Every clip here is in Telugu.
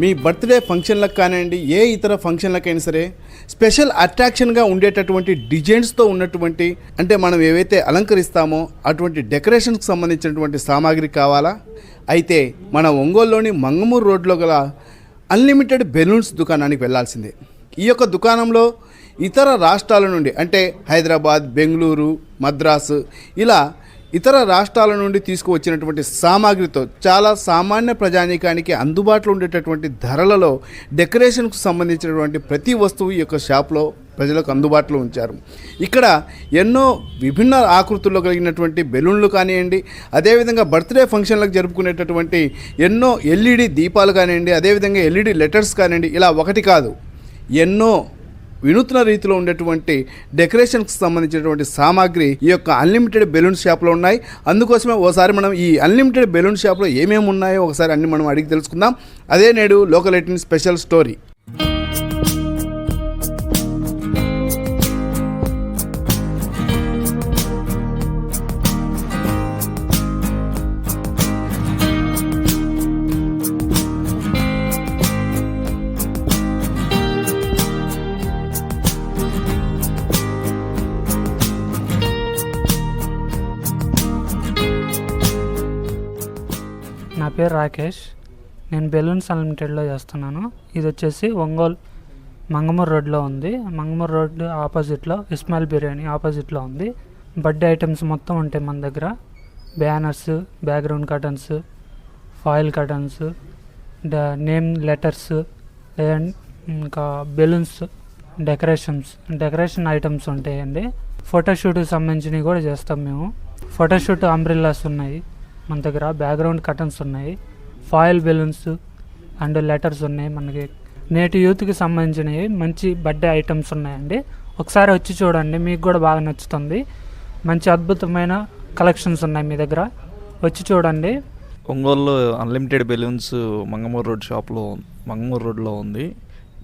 మీ బర్త్డే ఫంక్షన్లకు కానివ్వండి ఏ ఇతర ఫంక్షన్లకైనా సరే స్పెషల్ అట్రాక్షన్గా ఉండేటటువంటి డిజైన్స్తో ఉన్నటువంటి అంటే మనం ఏవైతే అలంకరిస్తామో అటువంటి డెకరేషన్కి సంబంధించినటువంటి సామాగ్రి కావాలా? అయితే మన ఒంగోలులోని మంగమూరు రోడ్లో గల అన్లిమిటెడ్ బెలూన్స్ దుకాణానికి వెళ్ళాల్సిందే ఈ యొక్క దుకాణంలో ఇతర రాష్ట్రాల నుండి అంటే హైదరాబాద్ బెంగళూరు మద్రాసు ఇలా ఇతర రాష్ట్రాల నుండి తీసుకువచ్చినటువంటి సామాగ్రితో చాలా సామాన్య ప్రజానీకానికి అందుబాటులో ఉండేటటువంటి ధరలలో డెకరేషన్కు సంబంధించినటువంటి ప్రతి వస్తువు ఈ యొక్క షాప్లో ప్రజలకు అందుబాటులో ఉంచారు. ఇక్కడ ఎన్నో విభిన్న ఆకృతుల్లో కలిగినటువంటి బెలూన్లు కానివ్వండి అదేవిధంగా బర్త్డే ఫంక్షన్లకు జరుపుకునేటటువంటి ఎన్నో ఎల్ఈడి దీపాలు కానివ్వండి అదేవిధంగా ఎల్ఈడి లెటర్స్ కానివ్వండి ఇలా ఒకటి కాదు. ఎన్నో వినూత్న రీతిలో ఉండేటువంటి డెకరేషన్కి సంబంధించినటువంటి సామాగ్రి ఈ యొక్క అన్లిమిటెడ్ బెలూన్ షాప్లో ఉన్నాయి. అందుకోసమే ఓసారి మనం ఈ అన్లిమిటెడ్ బెలూన్ షాప్లో ఏమేమి ఉన్నాయో ఒకసారి అన్ని మనం అడిగి తెలుసుకుందాం. అదే నేడు లోకల్ ఎయిటీన్ స్పెషల్ స్టోరీ. నా పేరు రాకేష్. నేను బెలూన్స్ అన్లిమిటెడ్లో చేస్తున్నాను. ఇది వచ్చేసి ఒంగోలు మంగమూరు రోడ్లో ఉంది. మంగమూరు రోడ్ ఆపోజిట్లో ఇస్మాయిల్ బిర్యానీ ఆపోజిట్లో ఉంది. బర్త్డే ఐటమ్స్ మొత్తం ఉంటాయి మన దగ్గర. Banners background curtains foil curtains name letters and ఇంకా బెలూన్స్ డెకరేషన్స్. డెకరేషన్ ఐటమ్స్ ఉంటాయండి. ఫోటోషూట్కి సంబంధించినవి కూడా చేస్తాం మేము. ఫోటోషూట్ అంబ్రిల్లాస్ ఉన్నాయి. మన దగ్గర బ్యాక్గ్రౌండ్ కటన్స్ ఉన్నాయి ఫాయిల్ బెలూన్స్ అండ్ లెటర్స్ ఉన్నాయి మనకి. నేటి యూత్కి సంబంధించినవి మంచి బర్త్డే ఐటమ్స్ ఉన్నాయండి. ఒకసారి వచ్చి చూడండి మీకు కూడా బాగా నచ్చుతుంది. మంచి అద్భుతమైన కలెక్షన్స్ ఉన్నాయి మీ దగ్గర. వచ్చి చూడండి. ఒంగోలులో అన్లిమిటెడ్ బెలూన్స్ మంగమూరు రోడ్ షాప్లో మంగమూరు రోడ్లో ఉంది.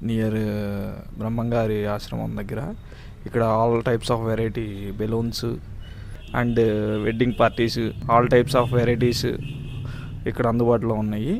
నియర్ బ్రహ్మంగారి ఆశ్రమం దగ్గర. ఇక్కడ all types of variety balloons and wedding parties all types of varieties ఇక్కడ అందుబాటులో ఉన్నాయి.